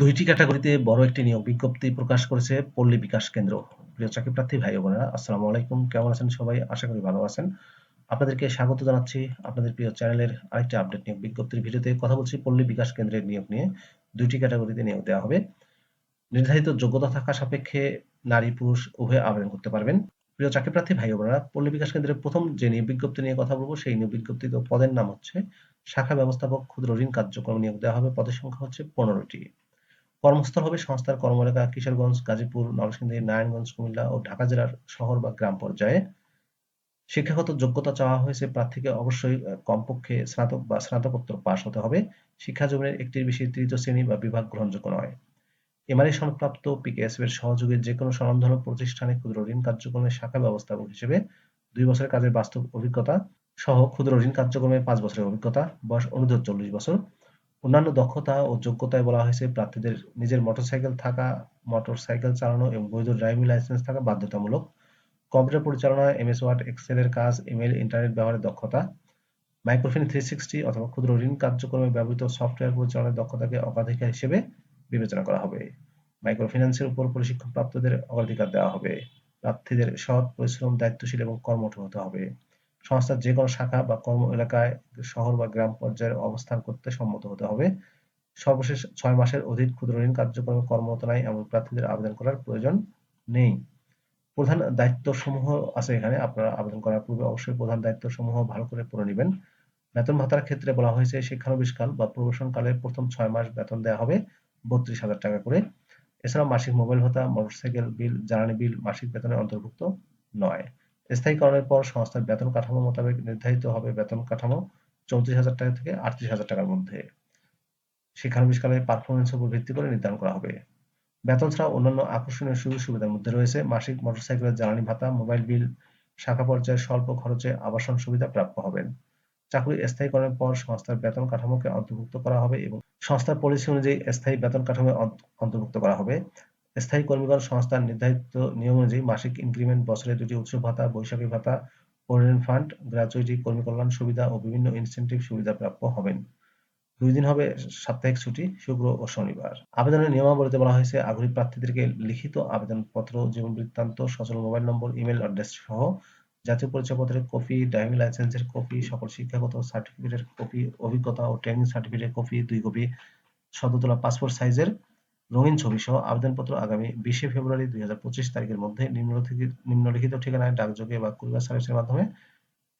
দুইটি ক্যাটাগরিতে বড় একটি নিয়োগ বিজ্ঞপ্তি প্রকাশ করেছে পল্লী বিকাশ কেন্দ্র। প্রিয় চাকরি প্রার্থী ভাই বোনেরা, আসসালামু আলাইকুম। কেমন আছেন সবাই? আশা করি ভালো আছেন। আপনাদেরকে স্বাগত জানাচ্ছি আপনাদের প্রিয় চ্যানেলের আরেকটি আপডেট নিয়োগ বিজ্ঞপ্তির ভিডিওতে। কথা বলছি পল্লী বিকাশ কেন্দ্রের নিয়োগ নিয়ে। দুইটি ক্যাটাগরিতে নিয়োগ দেওয়া হবে। নির্ধারিত যোগ্যতা থাকা সাপেক্ষে নারী, পুরুষ উভয় আবেদন করতে পারবেন। প্রিয় চাকরি প্রার্থী ভাই বোনেরা, পল্লী বিকাশ কেন্দ্রের প্রথম যে নিয়োগ বিজ্ঞপ্তি নিয়ে কথা বলব, সেই নিয়োগ বিজ্ঞপ্তিতে পদের নাম হচ্ছে শাখা ব্যবস্থাপক ক্ষুদ্র ঋণ কার্যক্রম নিয়োগ দেওয়া হবে। পদের সংখ্যা হচ্ছে পনেরোটি। কর্মস্থল হবে সংস্থার কর্মরেখা, কিশোরগঞ্জ, গাজীপুর, নরসিংদী, নারায়ণগঞ্জ, কুমিল্লা ও ঢাকা জেলার শহর বা গ্রাম পর্যায়ে। শিক্ষাগত যোগ্যতা চাওয়া হয়েছে প্রার্থীকে অবশ্যই কমপক্ষে স্নাতক বা স্নাতকোত্তর পাশ হতে হবে। শিক্ষা জীবনের একটির বেশি তৃতীয় শ্রেণি বা বিভাগ গ্রহণযোগ্য নয়। এমআরআই সনদপ্রাপ্ত পিকেএসএফ এর সহযোগে যে কোনো স্বনামধন্য প্রতিষ্ঠানে ক্ষুদ্র ঋণ কার্যক্রমের শাখা ব্যবস্থাপক হিসেবে দুই বছরের কাজের বাস্তব অভিজ্ঞতা সহ ক্ষুদ্র ঋণ কার্যক্রমে পাঁচ বছরের অভিজ্ঞতা, বয়স অনুর্ধ চল্লিশ বছর। অন্যান্য দক্ষতা ও যোগ্যতায় বলা হয়েছে প্রার্থীদের নিজের মোটরসাইকেল থাকা, মোটরসাইকেল চালানো এবং বৈধ ড্রাইভিং লাইসেন্স থাকা বাধ্যতামূলক। কম্পিউটার পরিচালনা, এমএস ওয়ার্ড এক্সেলের কাজ ইমেল ইন্টারনেট ব্যবহারের দক্ষতা। মাইক্রোফিন থ্রি সিক্সটি অথবা ক্ষুদ্র ঋণ কার্যক্রমে ব্যবহৃত সফটওয়্যার পরিচালনার দক্ষতাকে অগ্রাধিকার হিসেবে বিবেচনা করা হবে। মাইক্রোফিন্যান্সের উপর প্রশিক্ষণ প্রাপ্তদের অগ্রাধিকার দেওয়া হবে। প্রার্থীদের সৎ, পরিশ্রম, দায়িত্বশীল এবং কর্মঠ হতে হবে। সংস্থার যে কোনো শাখা বা কর্ম এলাকায়, শহর বা গ্রাম পর্যায়ে অবস্থান করতে সম্মত হতে হবে। সর্বশেষ ছয় মাসের অধিক ক্ষুদ্র ঋণ কার্যক্রমে কর্মরত নাই এমন প্রার্থীদের আবেদন করার প্রয়োজন নেই। প্রধান দায়িত্ব সমূহ আছে এখানে, আপনারা আবেদন করার পূর্বে অবশ্যই প্রধান দায়িত্ব সমূহ ভালো করে পড়ে নেবেন। বেতন ভাতার ক্ষেত্রে বলা হয়েছে শিক্ষানবিশকাল বা প্রবেশন কালের প্রথম ছয় মাস বেতন দেওয়া হবে বত্রিশ হাজার টাকা করে। এছাড়া মাসিক মোবাইল ভাতা, মোটরসাইকেল বিল, জ্বালানি বিল মাসিক বেতনে অন্তর্ভুক্ত নয়। স্থায়ীকরণের পর সংস্থার বেতন কাঠামো মোতাবেক নির্ধারিত হবে বেতন কাঠামো চৌত্রিশ হাজার টাকা থেকে আটত্রিশ হাজার টাকার মধ্যে। শিক্ষানবিশকালের পারফরমেন্স উপর ভিত্তি করে নির্ধারণ করা হবে। বেতন ছাড়া অন্যান্য আকর্ষণীয় সুযোগ সুবিধার মধ্যে রয়েছে মাসিক মোটরসাইকেলের জ্বালানি ভাতা, মোবাইল বিল, শাখা পর্যায়ে স্বল্প খরচে আবাসন সুবিধা প্রাপ্য হবেন। চাকরি স্থায়ীকরণের পর সংস্থার বেতন কাঠামোকে অন্তর্ভুক্ত করা হবে এবং সংস্থার পলিসি অনুযায়ী স্থায়ী বেতন কাঠামো অন্তর্ভুক্ত করা হবে। স্থায়ী কর্মীগণ সংস্থার নির্ধারিত নিয়ম অনুযায়ী মাসিক ইনক্রিমেন্ট বছরে দুটি উৎসব ভাতা, বৈশাখী ভাতা প্রভিডেন্ট ফান্ড গ্র্যাচুইটি কর্মী কল্যাণ সুবিধা ও বিভিন্ন ইনসেন্টিভ সুবিধা প্রাপ্য হবেন। দুই দিন হবে সাপ্তাহিক ছুটি, শুক্র ও শনিবার। আবেদনের নিয়মাবলীতে বলা হয়েছে, আগ্রহী প্রার্থীদেরকে লিখিত আবেদনপত্র, জীবন বৃত্তান্ত, সচল মোবাইল নম্বর ইমেল অ্যাড্রেস সহ জাতীয় পরিচয়পত্রের কপি ড্রাইভিং লাইসেন্সের কপি, সকল শিক্ষাগত সার্টিফিকেটের কপি, অভিজ্ঞতা ও ট্রেনিং সার্টিফিকেটের কপি, দুই কপি সদ্য তোলা পাসপোর্ট সাইজের রঙিন ছবি সহ আবেদনপত্র আগামী বিশে ফেব্রুয়ারি দুই তারিখের মধ্যে নিম্নলিখিত ঠিকানায় ডাকযোগে বা কুরিয়ার সার্ভিসের মাধ্যমে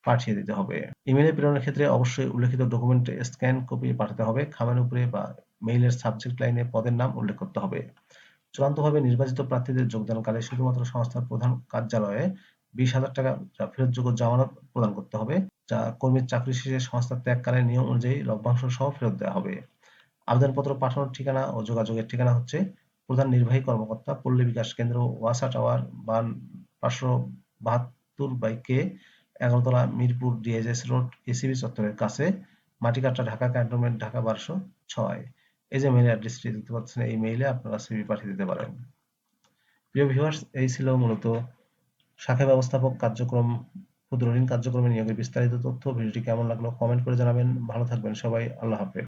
পাঠিয়ে দিতে হবে। ইমেলে প্রেরণের ক্ষেত্রে অবশ্যই উল্লেখিত ডকুমেন্ট স্ক্যান, কপি পাঠাতে হবে। খামের উপরে বা মেইলের সাবজেক্ট লাইনে পদের নাম উল্লেখ করতে হবে। চূড়ান্তভাবে নির্বাচিত প্রার্থীদের যোগদানকালে শুধুমাত্র সংস্থার প্রধান কার্যালয়ে বিশ হাজার টাকা ফেরতযোগ্য জামানত প্রদান করতে হবে, যা কর্মীর চাকরি শেষে সংস্থা ত্যাগকালের নিয়ম অনুযায়ী লভ্যাংশ সহ ফেরত দেওয়া হবে। আবেদনপত্র পাঠানোর ঠিকানা ও যোগাযোগের ঠিকানা হচ্ছে প্রধান নির্বাহী কর্মকর্তা পল্লী বিকাশ কেন্দ্র, ওয়াসা টাওয়ার, বান পাঁচশো বাহাত্তর বাই কে, এগারোতলা মিরপুর ডিএজএস রোড, এসিবি চত্বরের কাছে, মাটিকাটা, ঢাকা ক্যান্টনমেন্ট, ঢাকা বারোশো ছয়। এই যে মেইল অ্যাড্রেসটি দেখতে পাচ্ছেন, এই মেইলে আপনারা সিভি পাঠিয়ে দিতে পারেন। প্রিয় ভিউয়ার্স এই ছিল মূলত শাখা ব্যবস্থাপক কার্যক্রম, ক্ষুদ্র ঋণ কার্যক্রমে নিয়োগের বিস্তারিত তথ্য। ভিডিওটি কেমন লাগল কমেন্ট করে জানাবেন। ভালো থাকবেন সবাই, আল্লাহ হাফেজ।